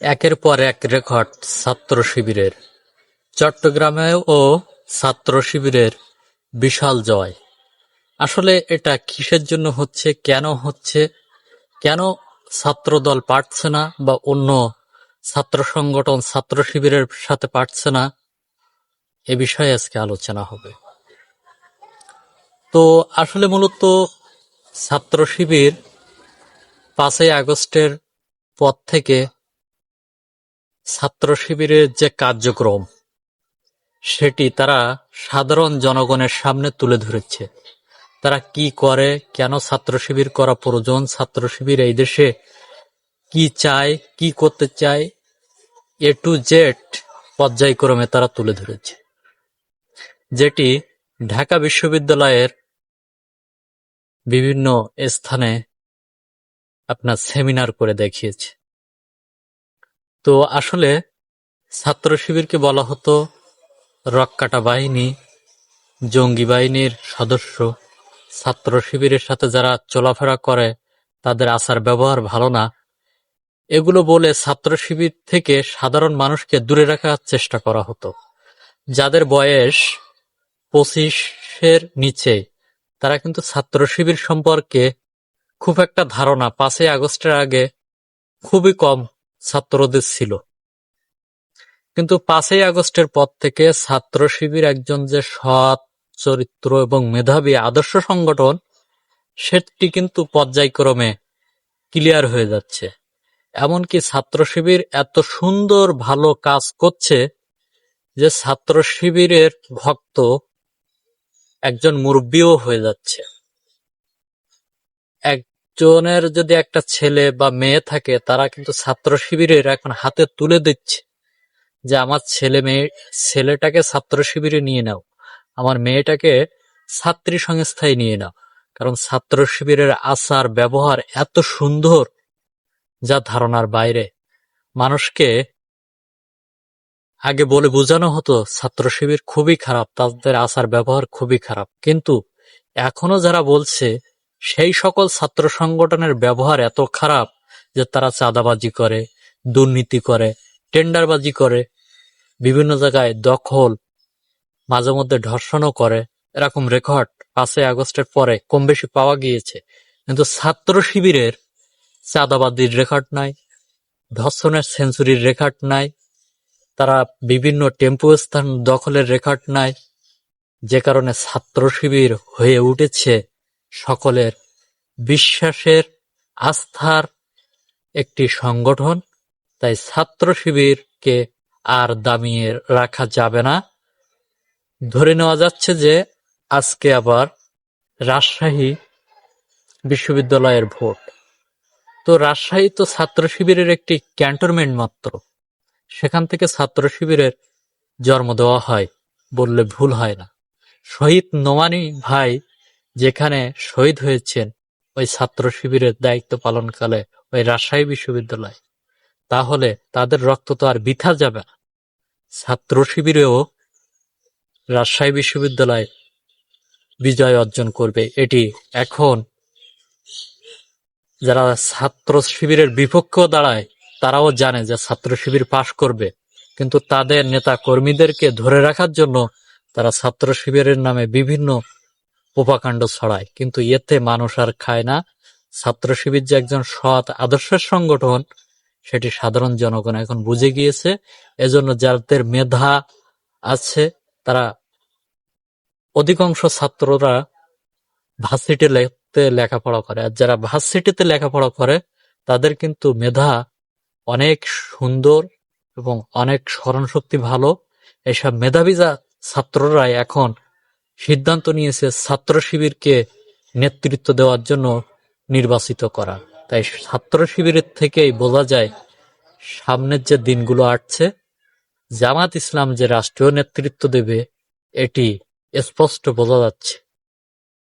একের পর এক রেকর্ড ছাত্র শিবিরের। চট্টগ্রামেও ছাত্র শিবিরের বিশাল জয়। আসলে এটা কিসের জন্য হচ্ছে, কেন হচ্ছে, কেন ছাত্রদল পারছে না বা অন্য ছাত্র সংগঠন ছাত্র শিবিরের সাথে পারছে না, এ বিষয়ে আজকে আলোচনা হবে। তো আসলে মূলত ছাত্র শিবির পাঁচই আগস্টের পর থেকে ছাত্র শিবিরের যে কার্যক্রম, সেটি তারা সাধারণ জনগণের সামনে তুলে ধরেছে। তারা কি করে, কেন ছাত্র শিবির করা প্রয়োজন ছাত্র শিবির এই দেশে কি চায়, কি করতে চায়, এ টু জেড পর্যায়ক্রমে তারা তুলে ধরেছে। যেটি ঢাকা বিশ্ববিদ্যালয়ের বিভিন্ন স্থানে আপনার সেমিনার করে দেখিয়েছে। তো আসলে ছাত্র শিবিরকে বলা হতো রক্কাটা বাহিনী, জঙ্গি বাহিনীর সদস্য। ছাত্র শিবিরের সাথে যারা চলাফেরা করে, তাদের আচার ব্যবহার ভালো না। এগুলো বলে ছাত্র শিবির থেকে সাধারণ মানুষকে দূরে রাখার চেষ্টা করা হতো। যাদের বয়স পঁচিশের নিচে, তারা কিন্তু ছাত্র শিবির সম্পর্কে খুব একটা ধারণা। পাঁচই আগস্টের আগে খুবই কম ছাত্রদের ছিল। কিন্তু পাঁচই আগস্টের পর থেকে ছাত্র শিবির একজন যে সৎ, চরিত্র এবং মেধাবী আদর্শ সংগঠন, সেটি কিন্তু পর্যায়ক্রমে ক্লিয়ার হয়ে যাচ্ছে। এমনকি ছাত্র শিবির এত সুন্দর ভালো কাজ করছে যে ছাত্র শিবিরের ভক্ত একজন মুরব্বীও হয়ে যাচ্ছে। একজনের যদি একটা ছেলে বা মেয়ে থাকে, তারা কিন্তু ছাত্র শিবিরের এখন হাতে তুলে দিচ্ছে যে আমার ছেলে মেয়ে, ছেলেটাকে ছাত্র শিবিরে নিয়ে নাও, আমার মেয়েটাকে ছাত্রী সংস্থায় নিয়ে নাও। কারণ ছাত্র শিবিরের আচার, ব্যবহার এত সুন্দর যা ধারণার বাইরে। মানুষকে আগে বলে বোঝানো হতো, ছাত্র শিবির খুবই খারাপ, তাদের আচার, ব্যবহার খুবই খারাপ। কিন্তু এখনও যারা বলছে সেই সকল ছাত্র সংগঠনের ব্যবহার এত খারাপ যে তারা চাঁদাবাজি করে, দুর্নীতি করে, টেন্ডারবাজি করে, বিভিন্ন জায়গায় দখল, মাঝে মধ্যে ধর্ষণও করে। এরকম রেকর্ড পাঁচই আগস্টের পরে কম বেশি পাওয়া গিয়েছে। কিন্তু ছাত্র শিবিরের চাঁদাবাদির রেকর্ড নাই, ধর্ষণের সেঞ্চুরির রেকর্ড নাই, তারা বিভিন্ন টেম্পো স্থান দখলের রেকর্ড নাই, যে কারণে ছাত্র শিবির হয়ে উঠেছে। সকলের বিশ্বাসের আস্থার একটি সংগঠন। তাই ছাত্র শিবিরকে আর দামিয়ে রাখা যাবে না। ধরে নেওয়া যাচ্ছে যে আজকে আবার রাজশাহী বিশ্ববিদ্যালয়ের ভোট। তো রাজশাহী তো ছাত্র শিবিরের একটি ক্যান্টনমেন্ট মাত্র। সেখান থেকে ছাত্র শিবিরের জন্ম দেওয়া হয় বললে ভুল হয় না। শহীদ নোমানি ভাই যেখানে শহীদ হয়েছেন ওই ছাত্র শিবিরের দায়িত্ব পালনকালে ওই রাজশাহী বিশ্ববিদ্যালয়। তাহলে তাদের রক্ত তো আর বৃথা যাবে না। ছাত্র শিবিরেও রাজশাহী বিশ্ববিদ্যালয় বিজয় অর্জন করবে। এটি এখন যারা ছাত্র শিবিরের বিপক্ষেও দাঁড়ায়, তারাও জানে যে ছাত্র শিবির পাশ করবে। কিন্তু তাদের নেতা কর্মীদেরকে ধরে রাখার জন্য তারা ছাত্র শিবিরের নামে বিভিন্ন উপকাণ্ড ছড়ায়। কিন্তু এতে মানুষ আর খায় না। ছাত্র শিবির যে একজন সৎ আদর্শের সংগঠন, সেটি সাধারণ জনগণ এখন বুঝে গিয়েছে। এজন্য যাদের মেধা আছে, তারা অধিকাংশ ছাত্ররা ভার্সিটিতে লেখাপড়া করে। আর যারা ভার্সিটিতে লেখাপড়া করে, তাদের কিন্তু মেধা অনেক সুন্দর এবং অনেক স্মরণশক্তি ভালো। এসব মেধাবী ছাত্ররাই এখন সিদ্ধান্ত নিয়েছে ছাত্র শিবিরকে নেতৃত্ব দেওয়ার জন্য নির্বাচিত করা। তাই ছাত্র শিবিরের থেকেই বোঝা যায়, সামনের যে দিনগুলো আসছে, জামাত ইসলাম যে রাষ্ট্রীয় নেতৃত্ব দেবে, এটি স্পষ্ট বোঝা যাচ্ছে।